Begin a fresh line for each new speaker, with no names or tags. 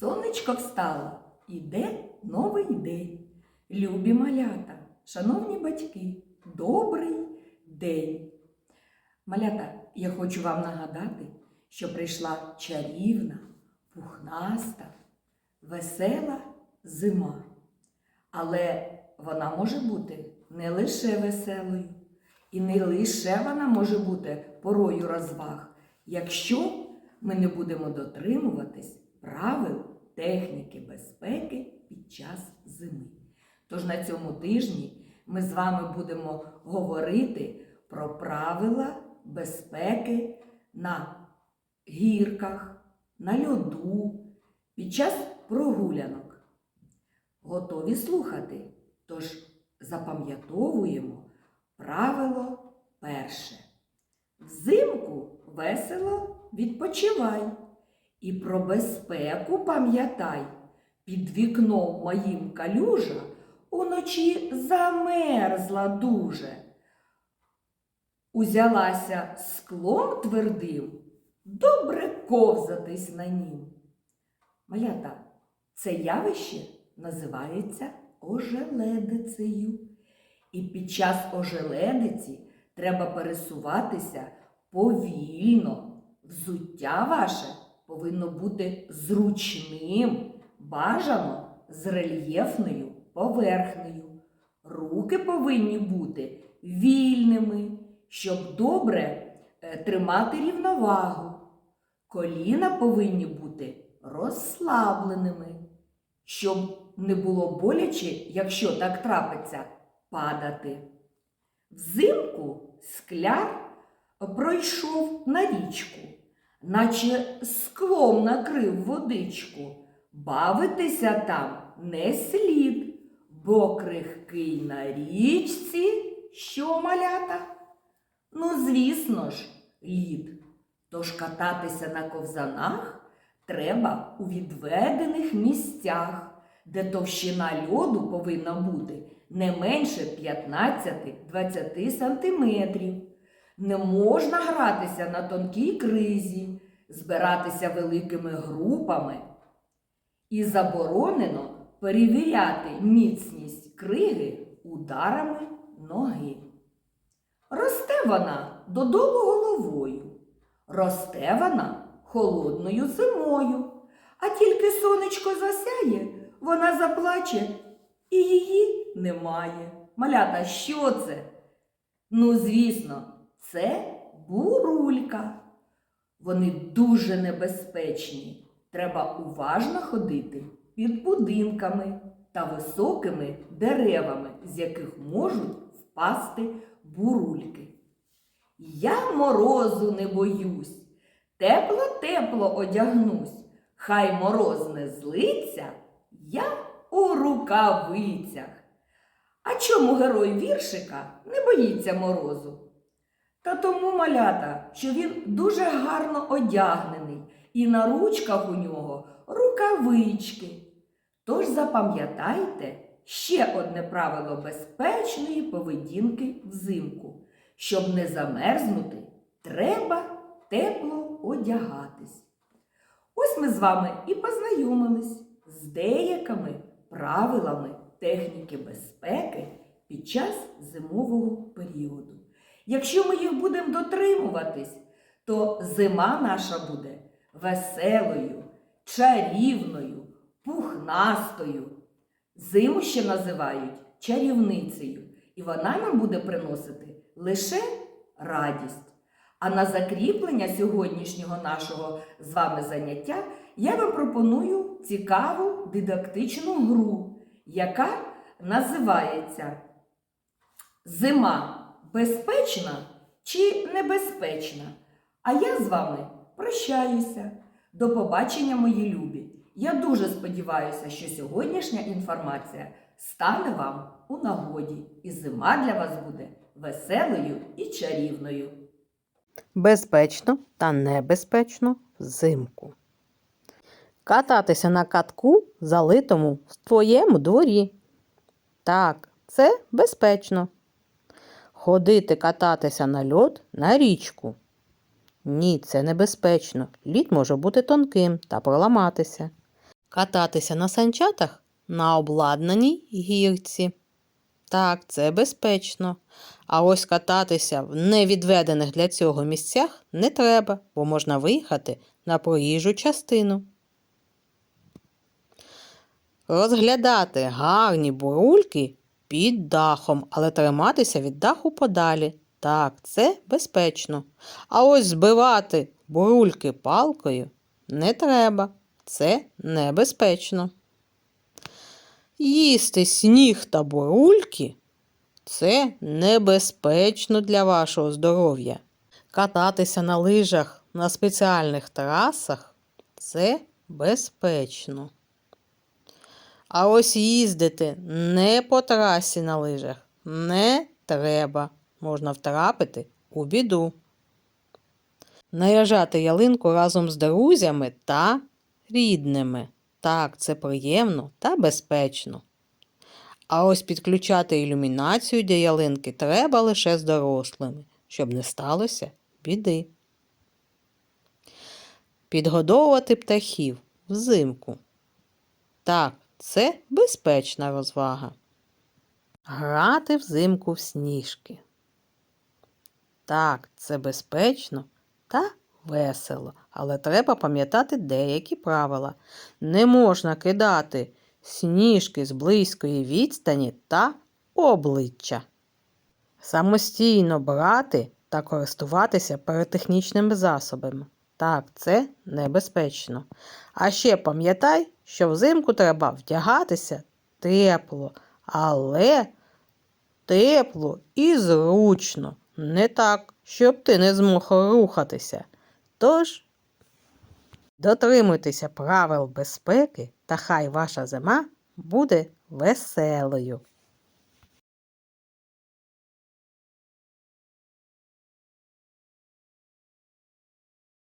Сонечко встало, іде новий день. Любі малята, шановні батьки, добрий день. Малята, я хочу вам нагадати, що прийшла чарівна, пухнаста, весела зима. Але вона може бути не лише веселою, і не лише вона може бути порою розваг, якщо ми не будемо дотримуватись правил техніки безпеки під час зими. Тож на цьому тижні ми з вами будемо говорити про правила безпеки на гірках, на льоду, під час прогулянок. Готові слухати? Тож запам'ятовуємо правило перше. Взимку весело відпочивай і про безпеку пам'ятай. Під вікном моїм калюжа уночі замерзла дуже. Узялася склом твердим, добре ковзатись на нім. Малята, це явище називається ожеледицею. І під час ожеледиці треба пересуватися повільно. Взуття ваше повинно бути зручним, бажано з рельєфною поверхнею. Руки повинні бути вільними, щоб добре е, тримати рівновагу. Коліна повинні бути розслабленими, щоб не було боляче, якщо так трапиться, падати. Взимку скляр пройшов на річку, наче склом накрив водичку. Бавитися там не слід, бо крихкий на річці, що малята? Ну, звісно ж, лід. Тож кататися на ковзанах треба у відведених місцях, де товщина льоду повинна бути не менше 15-20 сантиметрів. Не можна гратися на тонкій кризі, збиратися великими групами. І заборонено перевіряти міцність криги ударами ноги. Росте вона додолу головою, росте вона холодною зимою, а тільки сонечко засяє, вона заплаче і її немає. Малята, що це? Ну, звісно, це бурулька. Вони дуже небезпечні. Треба уважно ходити під будинками та високими деревами, з яких можуть впасти бурульки. Я морозу не боюсь, тепло-тепло одягнусь, хай мороз не злиться, я у рукавицях. А чому герой віршика не боїться морозу? Та тому малята, що він дуже гарно одягнений, і на ручках у нього рукавички. Тож запам'ятайте ще одне правило безпечної поведінки взимку. Щоб не замерзнути, треба тепло одягатись. Ось ми з вами і познайомились з деякими правилами техніки безпеки під час зимового періоду. Якщо ми їх будемо дотримуватись, то зима наша буде веселою, чарівною, пухнастою. Зиму ще називають чарівницею, і вона нам буде приносити лише радість. А на закріплення сьогоднішнього нашого з вами заняття я вам пропоную цікаву дидактичну гру, яка називається Зима безпечна чи небезпечна? А я з вами прощаюся. До побачення, мої любі! Я дуже сподіваюся, що сьогоднішня інформація стане вам у нагоді, і зима для вас буде веселою і чарівною.
Безпечно та небезпечно взимку. Кататися на катку, залитому в твоєму дворі. Так, це безпечно. Ходити кататися на льод на річку. Ні, це небезпечно. Лід може бути тонким та проламатися. Кататися на санчатах на обладнаній гірці. Так, це безпечно. А ось кататися в невідведених для цього місцях не треба, бо можна виїхати на проїжджу частину. Розглядати гарні бурульки під дахом, але триматися від даху подалі. Так, це безпечно. А ось збивати бурульки палкою не треба. Це небезпечно. Їсти сніг та бурульки це небезпечно для вашого здоров'я. Кататися на лижах на спеціальних трасах це безпечно. А ось їздити не по трасі на лижах не треба. Можна втрапити у біду. Наряжати ялинку разом з друзями та рідними. Так, це приємно та безпечно. А ось підключати ілюмінацію для ялинки треба лише з дорослими, щоб не сталося біди. Підгодовувати птахів взимку. Так, це безпечна розвага. Грати взимку в сніжки. Так, це безпечно та весело, але треба пам'ятати деякі правила. Не можна кидати сніжки з близької відстані та обличчя. Самостійно брати та користуватися піротехнічними засобами. Так, це небезпечно. А ще пам'ятай, що взимку треба вдягатися тепло, але тепло і зручно. Не так, щоб ти не змог рухатися. Тож дотримуйтеся правил безпеки, та хай ваша зима буде веселою.